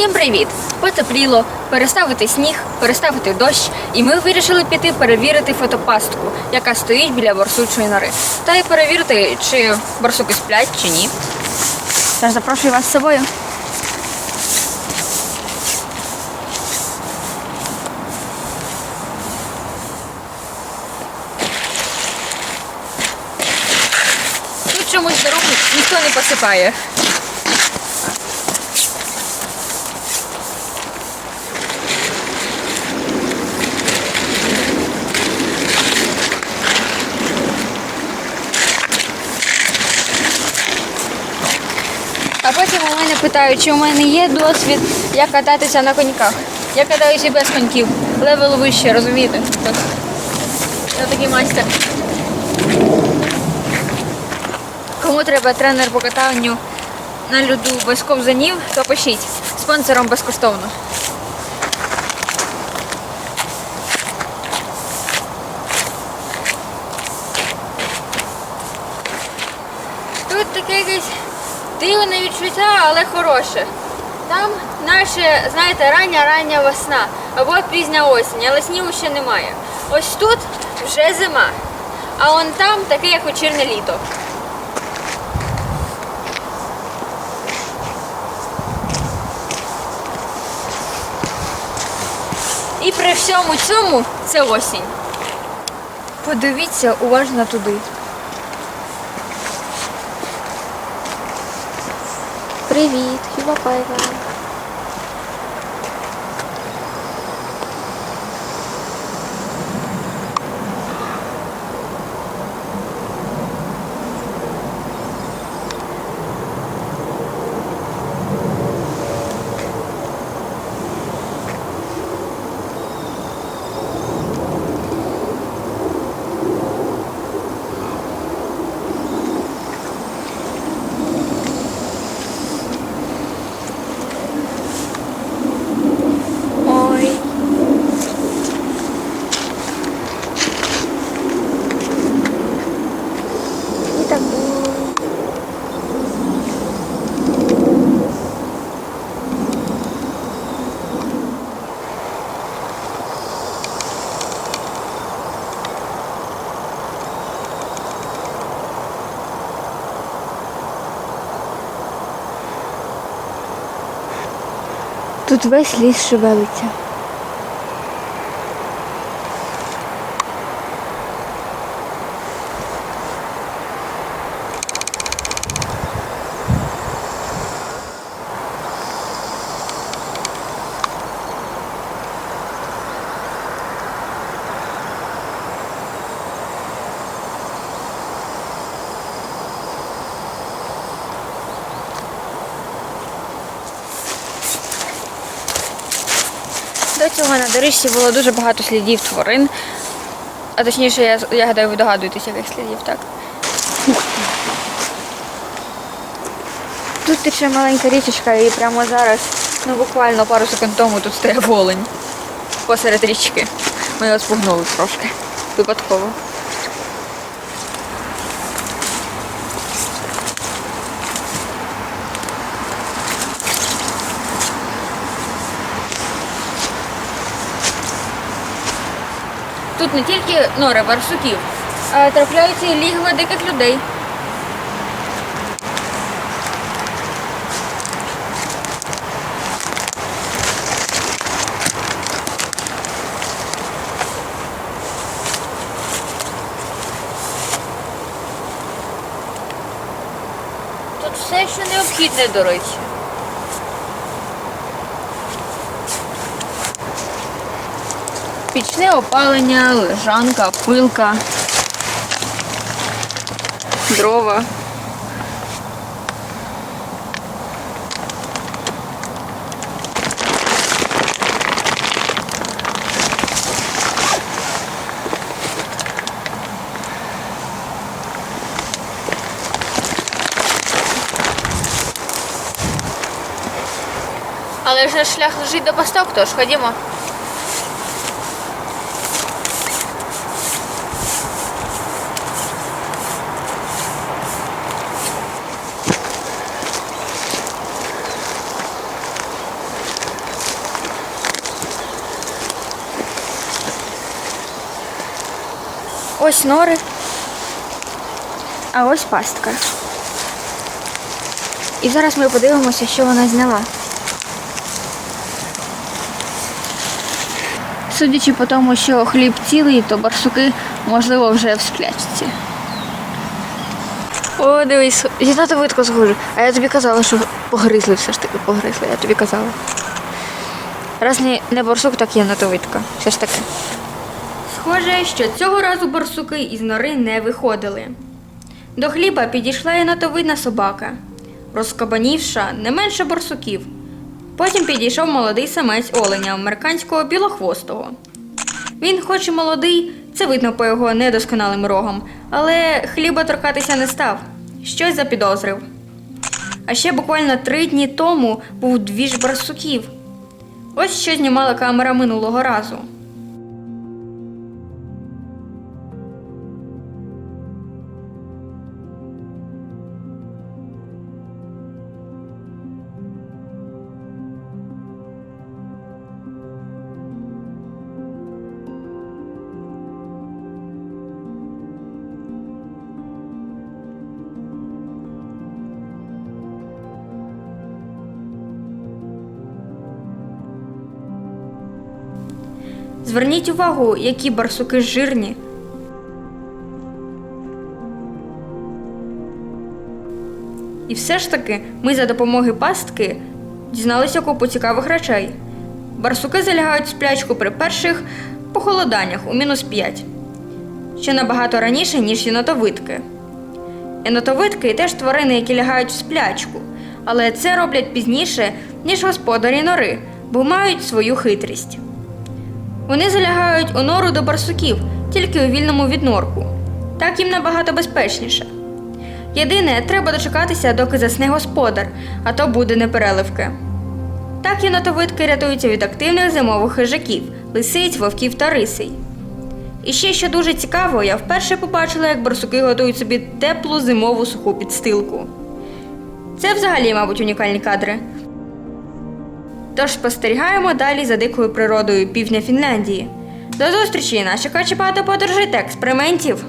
Всім привіт! Потепліло, переставити сніг, переставити дощ, і ми вирішили піти перевірити фотопастку, яка стоїть біля борсучої нори. Та й перевірити, чи борсуки сплять, чи ні. Тож запрошую вас з собою. Тут чомусь дорогу ніхто не посипає. Потім у мене питають, чи у мене є досвід, як кататися на коньках. Я катаюся і без коньків. Левел вище, розумієте? Я такий майстер. Кому треба тренер по катанню на льоду без ковзанів, то пишіть. Спонсором безкоштовно. Тут таке якесь дивне відчуття, але хороше. Там наше, знаєте, рання-рання весна або пізня осінь, але снігу ще немає. Ось тут вже зима, а он там таке, як вечірнє літо. І при всьому цьому це осінь. Подивіться уважно туди. Привіт, хіба пайва. Тут весь ліс шевелиться. До цього на доріжці було дуже багато слідів тварин. А точніше, я, я гадаю, ви догадуєтеся, яких слідів, так? Тут тече маленька річечка і прямо зараз, ну буквально пару секунд тому тут стояв волень посеред річки. Ми його спугнули трошки. Випадково. Тут не тільки нори барсуків, а трапляються і лігва диких людей. Тут все, що необхідне, до речі. Пічне опалення, лежанка, пилка, дрова. Але ж наш шлях лежить до пасток, тож ходімо. Ось нори. А ось пастка. І зараз ми подивимося, що вона зняла. Судячи по тому, що хліб цілий, то барсуки, можливо, вже в сплячці. О, дивись, зі тато видко схожу. А я тобі казала, що погризли все ж таки погризли, я тобі казала. Раз не, не барсук, так є натовидка. Все ж таки. Схоже, що цього разу барсуки із нори не виходили. До хліба підійшла і натовидна собака, розкабанівша не менше барсуків. Потім підійшов молодий самець оленя американського білохвостого. Він, хоч і молодий, це видно по його недосконалим рогам, але хліба торкатися не став, щось запідозрив. А ще буквально три дні тому був двіж барсуків. Ось що знімала камера минулого разу. Зверніть увагу, які барсуки жирні. І все ж таки ми за допомогою пастки дізналися купу цікавих речей. Барсуки залягають в сплячку при перших похолоданнях у мінус 5, що набагато раніше, ніж єнотовидки. Єнотовидки теж тварини, які лягають в сплячку, але це роблять пізніше, ніж господарі нори, бо мають свою хитрість. Вони залягають у нору до барсуків, тільки у вільному віднорку. Так їм набагато безпечніше. Єдине, треба дочекатися, доки засне господар, а то буде непереливки. Так єнотовидки рятуються від активних зимових хижаків, лисиць, вовків та рисей. І ще що дуже цікаво, я вперше побачила, як барсуки готують собі теплу зимову суху підстилку. Це взагалі, мабуть, унікальні кадри. Тож спостерігаємо далі за дикою природою півдня Фінляндії. До зустрічі! Нас чекає багато подорожей та експериментів!